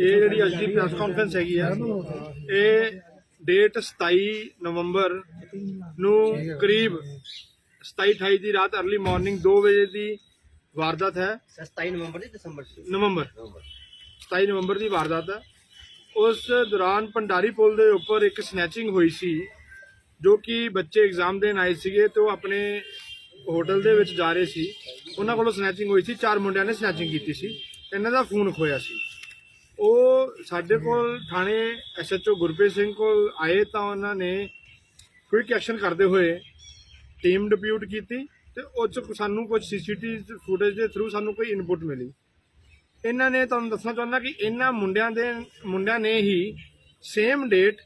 ਇਹ ਜਿਹੜੀ ਅੱਜ ਦੀ ਪ੍ਰੈਸ ਕਾਨਫਰੰਸ ਹੈਗੀ ਆ ਇਹ ਡੇਟ 27 ਨਵੰਬਰ ਨੂੰ ਕਰੀਬ 27 28 ਦੀ ਰਾਤ ਅਰਲੀ ਮਾਰਨਿੰਗ 2 ਵਜੇ ਦੀ ਵਾਰਦਾਤ ਹੈ। 27 ਨਵੰਬਰ ਦੀ ਦਸੰਬਰ ਨਵੰਬਰ। 27 ਨਵੰਬਰ ਦੀ ਵਾਰਦਾਤ ਹੈ ਉਸ ਦੌਰਾਨ ਭੰਡਾਰੀ ਪੁਲ ਦੇ ਉੱਪਰ ਇੱਕ ਸਨੈਚਿੰਗ ਹੋਈ ਸੀ ਜੋ ਕਿ ਬੱਚੇ ਐਗਜ਼ਾਮ ਦੇਣ ਆਏ ਸੀਗੇ ਤੇ ਉਹ ਆਪਣੇ ਹੋਟਲ ਦੇ ਵਿੱਚ ਜਾ ਰਹੇ ਸੀ। ਉਹਨਾਂ ਕੋਲੋਂ ਸਨੈਚਿੰਗ ਹੋਈ ਸੀ ਚਾਰ ਮੁੰਡਿਆਂ ਨੇ ਸਨੈਚਿੰਗ ਕੀਤੀ ਸੀ। ਇਹਨਾਂ ਦਾ ਫੋਨ ਖੋਇਆ ਸੀ। ਉਹ ਸਾਡੇ ਕੋਲ ਥਾਣੇ ਐਸਐਚਓ ਗੁਰਪ੍ਰੀਤ ਸਿੰਘ ਕੋਲ ਆਏ ਤਾਂ ਉਹਨਾਂ ਨੇ ਕੁਇਕ ਐਕਸ਼ਨ ਕਰਦੇ ਹੋਏ ਟੀਮ ਡਿਪਿਊਟ ਕੀਤੀ ਤੇ ਉਹ 'ਚ ਸਾਨੂੰ ਕੁਝ ਸੀਸੀਟੀਵੀ ਫੁਟੇਜ ਦੇ ਥਰੂ ਸਾਨੂੰ ਕੋਈ ਇਨਪੁਟ ਮਿਲੀ। ਇਹਨਾਂ ਨੇ ਤੁਹਾਨੂੰ ਦੱਸਣਾ ਚਾਹੁੰਦਾ ਕਿ ਇਹਨਾਂ ਮੁੰਡਿਆਂ ਦੇ, ਮੁੰਡਿਆਂ ਨੇ ਹੀ ਸੇਮ ਡੇਟ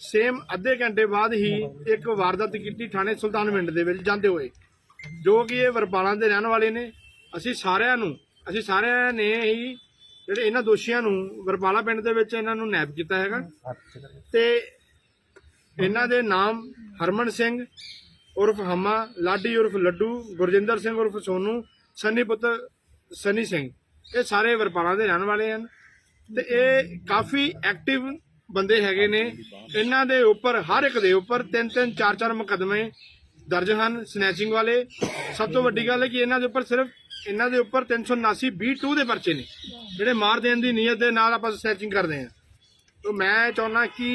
ਸੇਮ ਅੱਧੇ ਘੰਟੇ ਬਾਅਦ ਹੀ ਇੱਕ ਵਾਰਦਾਤ ਕੀਤੀ ਥਾਣੇ ਸੁਲਤਾਨ ਪਿੰਡ ਦੇ ਵਿੱਚ ਜਾਂਦੇ ਹੋਏ, ਜੋ ਕਿ ਇਹ ਵਰਪਾਲਾਂ ਦੇ ਰਹਿਣ ਵਾਲੇ ਨੇ। ਅਸੀਂ ਸਾਰਿਆਂ ਨੂੰ, ਅਸੀਂ ਸਾਰਿਆਂ ਨੇ ਹੀ ਜਿਹੜੇ ਇਹਨਾਂ ਦੋਸ਼ੀਆਂ ਨੂੰ ਵਰਪਾਲਾ ਪਿੰਡ ਦੇ ਵਿੱਚ ਇਹਨਾਂ ਨੂੰ ਨੈਪ ਕੀਤਾ ਹੈਗਾ। ਤੇ ਇਹਨਾਂ ਦੇ ਨਾਮ ਹਰਮਨ ਸਿੰਘ, ਉਰਫ ਹਮਾ, ਲਾਡੀ ਉਰਫ ਲੱਡੂ, ਗੁਰਜਿੰਦਰ ਸਿੰਘ ਉਰਫ ਸੋਨੂ, ਸਨੀ ਪੁੱਤਰ ਸਨੀ ਸਿੰਘ। ਇਹ ਸਾਰੇ ਵਰਪਾਲਾ ਦੇ ਰਹਿਣ ਵਾਲੇ ਹਨ। ਤੇ ਇਹ ਕਾਫੀ ਐਕਟਿਵ ਬੰਦੇ ਹੈਗੇ ਨੇ। ਇਹਨਾਂ ਦੇ ਉੱਪਰ, ਹਰ ਇੱਕ ਦੇ ਉੱਪਰ ਤਿੰਨ ਤਿੰਨ, ਚਾਰ ਚਾਰ ਮੁਕੱਦਮੇ ਦਰਜ ਹਨ, ਸਨੈਚਿੰਗ ਵਾਲੇ। ਸਭ ਤੋਂ ਵੱਡੀ ਗੱਲ ਹੈ ਕਿ ਇਹਨਾਂ ਦੇ ਉੱਪਰ ਸਿਰਫ ਇਹਨਾਂ ਦੇ ਉੱਪਰ 379 B2 ਦੇ ਪਰਚੇ ਨੇ, ਜਿਹੜੇ ਮਾਰ ਦੇਣ ਦੀ ਨੀਅਤ ਦੇ ਨਾਲ ਆਪਾਂ ਸਨੈਚਿੰਗ ਕਰਦੇ ਹਾਂ। ਤੋ ਮੈਂ ਚਾਹੁੰਦਾ ਕਿ,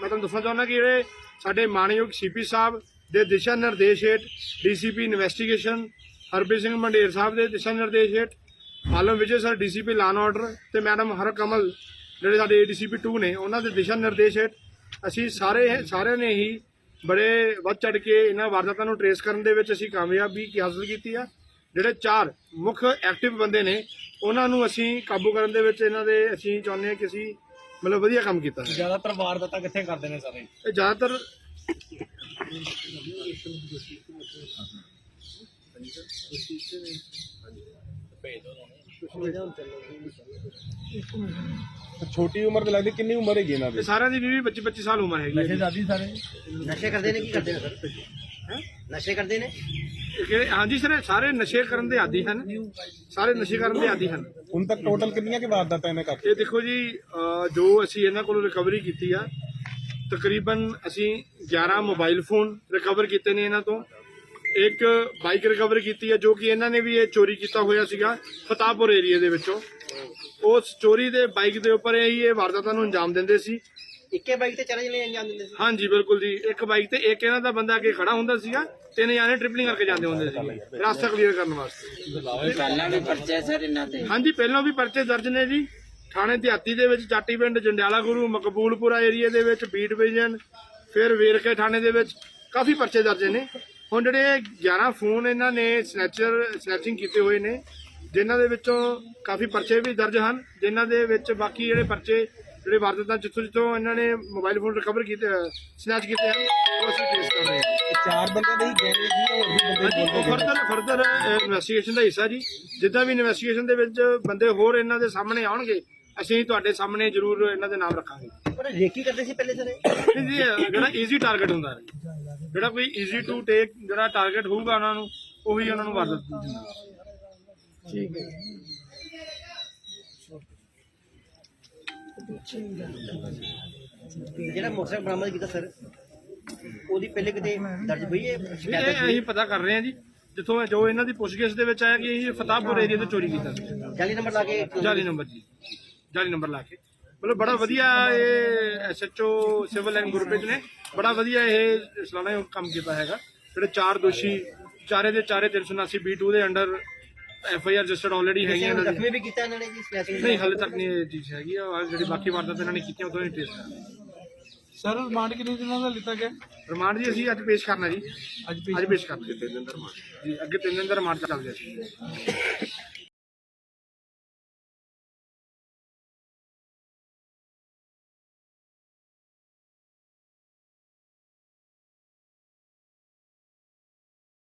ਮੈਂ ਤੁਹਾਨੂੰ ਦੱਸਣਾ ਚਾਹੁੰਦਾ ਕਿ ਜਿਹੜੇ ਸਾਡੇ ਮਾਨਯੋਗ ਸੀਪੀ ਸਾਹਿਬ ਦੇ ਦਿਸ਼ਾ ਨਿਰਦੇਸ਼ ਹੇਠ ਡੀਸੀਪੀ ਇਨਵੈਸਟੀਗੇਸ਼ਨ ਹਰਪ੍ਰੀਤ ਸਿੰਘ ਮੰਡੇਰ ਸਾਹਿਬ ਦੇ ਦਿਸ਼ਾ ਨਿਰਦੇਸ਼ ਹੇਠ, Alam Vijay sir DCP law and order ਤੇ ਮੈਡਮ ਹਰ ਕਮਲ ਜਿਹੜੇ ਸਾਡੇ ਡੀਸੀਪੀ 2 ਨੇ, ਉਹਨਾਂ ਦੇ ਦਿਸ਼ਾ ਨਿਰਦੇਸ਼ ਹੇਠ ਅਸੀਂ ਸਾਰੇ, ਸਾਰਿਆਂ ਨੇ ਹੀ ਬੜੇ ਵੱਧ ਚੜ ਕੇ ਇਹਨਾਂ ਵਾਰਦਾਤਾਂ ਨੂੰ ਟਰੇਸ ਕਰਨ ਦੇ ਵਿੱਚ ਅਸੀਂ ਕਾਮਯਾਬੀ ਕੀ ਹਾਸਲ ਕੀਤੀ ਆ। ਜਿਹੜੇ ਚਾਰ ਮੁੱਖ ਐਕਟਿਵ ਬੰਦੇ ਨੇ ਉਹਨਾਂ ਨੂੰ ਅਸੀਂ ਕਾਬੂ ਕਰਨ ਦੇ ਵਿੱਚ ਇਹਨਾਂ ਦੇ ਅਸੀਂ ਚਾਹੁੰਦੇ ਹਾਂ ਕਿ ਅਸੀਂ ਮਤਲਬ ਵਧੀਆ ਕੰਮ ਕੀਤਾ ਹੈ ਜ਼ਿਆਦਾਤਰ ਵਾਰਦਾਤਾਂ ਕਿੱਥੇ ਕਰਦੇ ਨੇ ਸਾਰੇ? ਇਹ ਜ਼ਿਆਦਾਤਰ ਛੋਟੀ ਉਮਰ ਦੇ ਲੱਗਦੀ ਕਿੰਨੀ ਉਮਰ ਹੈਗੀ ਇਹਨਾਂ ਇਹ ਦੀ ਸਾਰਿਆਂ ਦੀ 20 25 25 ਸਾਲ ਉਮਰ ਹੈਗੀ ਹੈ ਜੀ। ਦਾਦੀ ਸਾਰੇ? ਨਸ਼ੇ ਕਰਦੇ ਨੇ ਕੀ ਕਰਦੇ ਨੇ ਸਰ ਹੈਂ? ਨਸ਼ੇ ਕਰਦੇ ਨੇ? ਹਾਂਜੀ ਸਰ ਇਹ ਸਾਰੇ ਨਸ਼ੇ ਕਰਨ ਦੇ ਆਦੀ ਹਨ। ਸਾਰੇ ਨਸ਼ੇ ਕਰਨ ਦੇ ਆਦੀ ਹਨ। ਹੁਣ ਤੱਕ ਟੋਟਲ ਕਿੰਨੀਆਂ ਕਿ ਵਾਰਦਾਤਾਂ ਇਹਨੇ ਕਰ ਇਹ ਦੇਖੋ ਜੀ ਅਹ ਜੋ ਅਸੀਂ ਇਹਨਾਂ ਕੋਲੋਂ ਰਿਕਵਰੀ ਕੀਤੀ ਆ ਤਕਰੀਬਨ ਅਸੀਂ 11 ਮੋਬਾਈਲ ਫੋਨ ਰਿਕਵਰ ਕੀਤੇ ਨੇ ਇਹਨਾਂ ਤੋਂ। ਇੱਕ ਬਾਈਕ ਰਿਕਵਰ ਕੀਤੀ ਹੈ ਜੋ ਕਿ ਇਹਨਾਂ ਨੇ ਵੀ ਇਹ ਚੋਰੀ ਕੀਤਾ ਹੋਇਆ ਸੀਗਾ ਫਤਾਹਪੁਰ ਏਰੀਆ ਦੇ ਵਿੱਚੋਂ। ਉਸ ਚੋਰੀ ਦੇ ਬਾਈਕ ਦੇ ਉੱਪਰ ਇਹ ਹੀ ਇਹ ਵਾਰਦਾਤਾਂ ਨੂੰ ਅੰਜਾਮ ਦਿੰਦੇ ਸੀ। ਇੱਕੇ ਬਾਈਕ ਤੇ ਚਾਰ ਜਣੇ ਅੰਜਾਮ ਦਿੰਦੇ ਸੀ? ਹਾਂਜੀ ਬਿਲਕੁਲ ਜੀ। ਇੱਕ ਬਾਈਕ ਤੇ ਇੱਕ ਇਹਨਾਂ ਦਾ ਬੰਦਾ ਅੱਗੇ ਖੜਾ ਹੁੰਦਾ ਸੀਗਾ ਤਿੰਨ ਜਾਣੇ ਟ੍ਰਿਪਲਿੰਗ ਕਰਕੇ ਜਾਂਦੇ ਹੁੰਦੇ ਸੀ ਰਸਤਾ ਕਲੀਅਰ ਕਰਨ ਵਾਸਤੇ। ਪਹਿਲਾਂ ਵੀ ਪਰਚੇ ਸਰ ਇਹਨਾਂ ਤੇ? ਹਾਂਜੀ ਪਹਿਲਾਂ ਵੀ ਪਰਚੇ ਦਰਜ ਨੇ ਜੀ। ਥਾਣੇ ਦਿਹਾਤੀ ਦੇ ਵਿੱਚ ਚਾਟੀ ਪਿੰਡ ਜੰਡਿਆਲਾ ਗੁਰੂ ਮਕਬੂਲਪੁਰਾ ਏਰੀਆ ਦੇ ਵਿੱਚ ਬੀਟ ਡਿਵੀਜ਼ਨ ਫਿਰ ਵੇਰਕੇ ਥਾਣੇ ਦੇ ਵਿੱਚ ਕਾਫੀ ਪਰਚੇ ਦਰਜ ਨੇ। ਹੁਣ ਜਿਹੜੇ 11 ਫੋਨ ਇਹਨਾਂ ਨੇ ਸਨੈਚਰ ਸਨੈਚਿੰਗ ਕੀਤੇ ਹੋਏ ਨੇ ਜਿਨ੍ਹਾਂ ਦੇ ਵਿੱਚੋਂ ਕਾਫੀ ਪਰਚੇ ਵੀ ਦਰਜ ਹਨ ਜਿਨ੍ਹਾਂ ਦੇ ਵਿੱਚ ਬਾਕੀ ਜਿਹੜੇ ਪਰਚੇ ਜਿਹੜੇ ਵਾਰਦਾਤਾਂ ਜਿੱਥੋਂ ਜਿੱਥੋਂ ਇਹਨਾਂ ਨੇ ਮੋਬਾਈਲ ਫੋਨ ਰਿਕਵਰ ਕੀਤੇ ਸਨੈਚ ਕੀਤੇ ਹਨ ਉਹ ਅਸੀਂ ਫੇਸ ਕਰ ਰਹੇ ਹਾਂ। ਚਾਰ ਬੰਦੇ ਦੇ ਹੀ ਗੈਂਗ ਹੈਗੀ ਹੋਰ ਵੀ ਬੰਦੇ ਹਾਂਜੀ ਫਰਦਰ ਫਰਦਰ ਇਨਵੈਸਟੀਗੇਸ਼ਨ ਦਾ ਹਿੱਸਾ ਜੀ। ਜਿੱਦਾਂ ਵੀ ਇਨਵੈਸਟੀਗੇਸ਼ਨ ਦੇ ਵਿੱਚ ਬੰਦੇ ਹੋਰ ਇਹਨਾਂ ਦੇ ਸਾਹਮਣੇ ਆਉਣਗੇ ਅਸੀਂ ਤੁਹਾਡੇ ਸਾਹਮਣੇ ਜ਼ਰੂਰ ਇਹਨਾਂ ਦੇ ਨਾਮ ਰੱਖਾਂਗੇ। ਪਰ ਰੇਕੀ ਕਰਦੇ ਸੀ ਪਹਿਲੇ ਸਰ ਨਹੀਂ ਜੀ, ਜਿਹੜਾ ਈਜ਼ੀ ਟਾਰਗੇਟ ਹੁੰਦਾ ਹੈ। ਜਿਹੜਾ ਕੋਈ ਈਜ਼ੀ ਟੂ ਟੇਕ ਜਿਹੜਾ ਟਾਰਗੇਟ ਹੋਊਗਾ ਉਹਨਾਂ ਨੂੰ ਉਹੀ ਉਹਨਾਂ ਨੂੰ ਵਾਰਦਾਤ ਦਿੰਦਾ। ਜਿਹੜਾ ਮੋਟਰਸਾਈਕਲ ਬਰਾਮਦ ਕੀਤਾ ਸਰ ਉਹਦੀ ਪਹਿਲੇ ਕਿਤੇ ਦਰਜ ਹੋਈ ਹੈ? ਇਹ ਸ਼ਿਕਾਇਤ ਦਰਜ ਹੋਈ? ਅਸੀਂ ਪਤਾ ਕਰ ਰਹੇ ਹਾਂ ਜੀ। ਜਿੱਥੋਂ ਜੋ ਇਹਨਾਂ ਦੀ ਪੁੱਛਗਿੱਛ ਦੇ ਵਿੱਚ ਆਇਆ ਕਿ ਇਹ ਫਤਾਹਪੁਰ ਏਰੀਆ ਤੋਂ ਚੋਰੀ ਕੀਤਾ ਸੀ। ਜਾਲੀ ਨੰਬਰ ਲਾ ਕੇ ਜਾਲੀ ਨੰਬਰ ਜੀ। ਜਾਲੀ ਨੰਬਰ ਲਾ ਕੇ। ਮਤਲਬ ਬੜਾ ਵਧੀਆ ਇਹ ਐਸਐਚਓ ਸਿਵਲ ਲਾਈਨ ਗੁਰਪ੍ਰੀਤ ਨੇ। ਬੜਾ ਵਧੀਆ ਇਹ ਸਲਾਨਾ ਕੰਮ ਕੀਤਾ ਹੈਗਾ। ਜਿਹੜੇ ਚਾਰ ਦੋਸ਼ੀ ਚਾਰੇ ਦੇ ਚਾਰੇ 379 B2 ਦੇ under F I R registered already ਹੈਗੀਆਂ ਇਹਨਾਂ ਜ਼ਖਮੀ ਦੀ ਵੀ ਕੀਤਾ ਇਹਨਾਂ ਨੇ ਜੀ ਸਨੈਚਿੰਗ ਨਹੀਂ ਹਾਲੇ ਤੱਕ ਨਹੀਂ ਇਹ ਚੀਜ਼ ਹੈਗੀ ਆ। ਜਿਹੜੀ ਬਾਕੀ ਵਾਰਦਾਤ ਇਹਨਾਂ ਨੇ ਕੀਤੀਆਂ ਉਹ ਤੋਂ ਟ੍ਰੇਸ ਸਰ ਰਿਮਾਂਡ ਕਿੰਨੇ ਦਿਨਾਂ ਦਾ ਲਿੱਤਾ ਗਿਆ? ਰਿਮਾਂਡ ਜੀ ਅਸੀਂ ਅੱਜ ਪੇਸ਼ ਕਰਨਾ ਜੀ। ਅੱਜ ਅੱਜ ਪੇਸ਼ ਕਰਨਾ। ਜੀ ਤਿੰਨ ਦਿਨ ਦਾ ਰਿਮਾਂਡ ਜੀ ਅੱਗੇ ਤਿੰਨ ਦਿਨ ਦਾ ਰਿਮਾਂਡ ਚੱਲ ਸੀ।